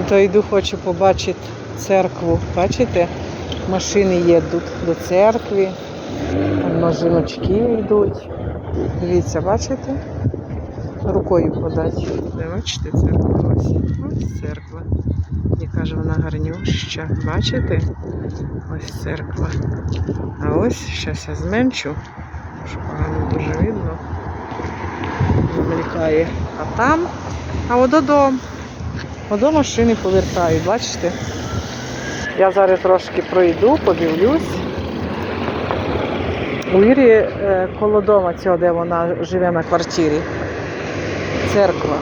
То йду, хочу побачити церкву. Бачите? Машини їдуть до церкви, там жіночки йдуть. Дивіться, бачите? Рукою подати. Бачите церква ось. Ось церква. Яка ж вона гарнюща. Бачите? Ось церква. А ось, зараз я зменшу, що погано дуже видно. Мелькає. А там, а от додому. Ото машини повертають, бачите? Я зараз трошки пройду, подивлюсь. У Ірі е, коло дома цього, де вона живе на квартирі. Церква.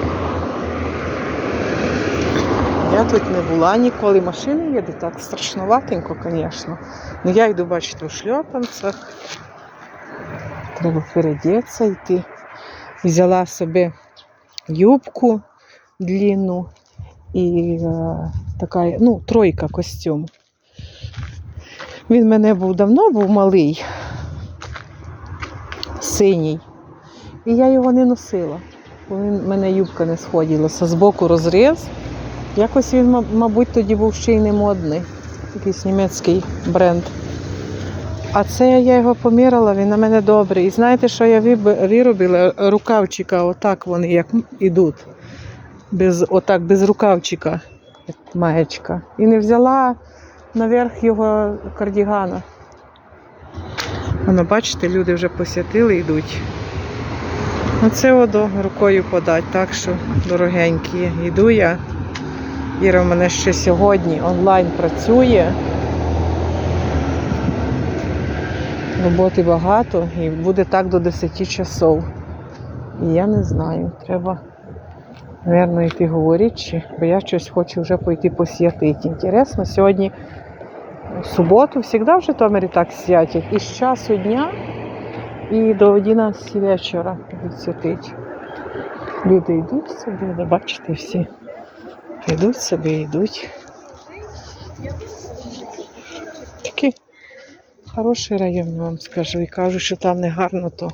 Я тут не була ніколи. Машини їдуть так страшноватенько, звісно. Ну я йду, бачите, у шльопанцях. Треба передітися йти. Взяла собі юбку длинну і е, така, ну, тройка костюм. Він мене був давно, був малий, синій. І я його не носила. Бо він, мене юбка не сходилася. Збоку розріз. Якось він, мабуть, тоді був ще й не модний. Якийсь німецький бренд. А це я його поміряла, він на мене добрий. І знаєте, що я виробила? Рукавчика, отак вони як ідуть. Без, отак, без рукавчика, маєчка. І не взяла наверх його кардігана. Воно, бачите, люди вже посвятили йдуть. Оце водо рукою подать, так що дорогенькі. Йду я. Іра в мене ще сьогодні онлайн працює. Роботи багато і буде так до 10 часов. І я не знаю, треба, мабуть, йти говорити, чи, бо я щось хочу вже пойти посвятити. Інтересно, сьогодні суботу завжди в Житомирі так святять. І з часу дня і до 11 вечора будуть святити. Люди йдуть собі, ви бачите всі. Йдуть собі, йдуть. Такий хороший район, я вам скажу. І кажу, що там не гарно, то,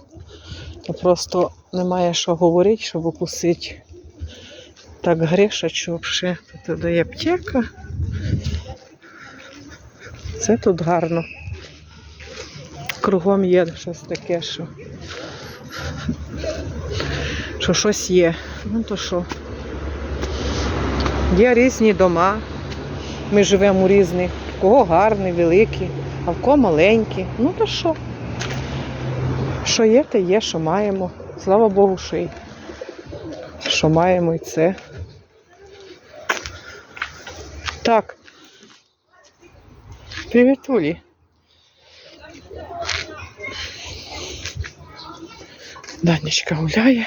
то просто немає що говорити, щоб укусити. Так грішать, взагалі. Тут є аптека. Це тут гарно. Кругом є щось таке, що. Що щось є. Ну то що. Є різні дома. Ми живемо у різних. В кого гарний, великий, а в кого маленький. Ну то що? Що є, те є, що маємо. Слава Богу, що, й- що маємо і це. Так. Привіт, Улі. Данечка гуляє.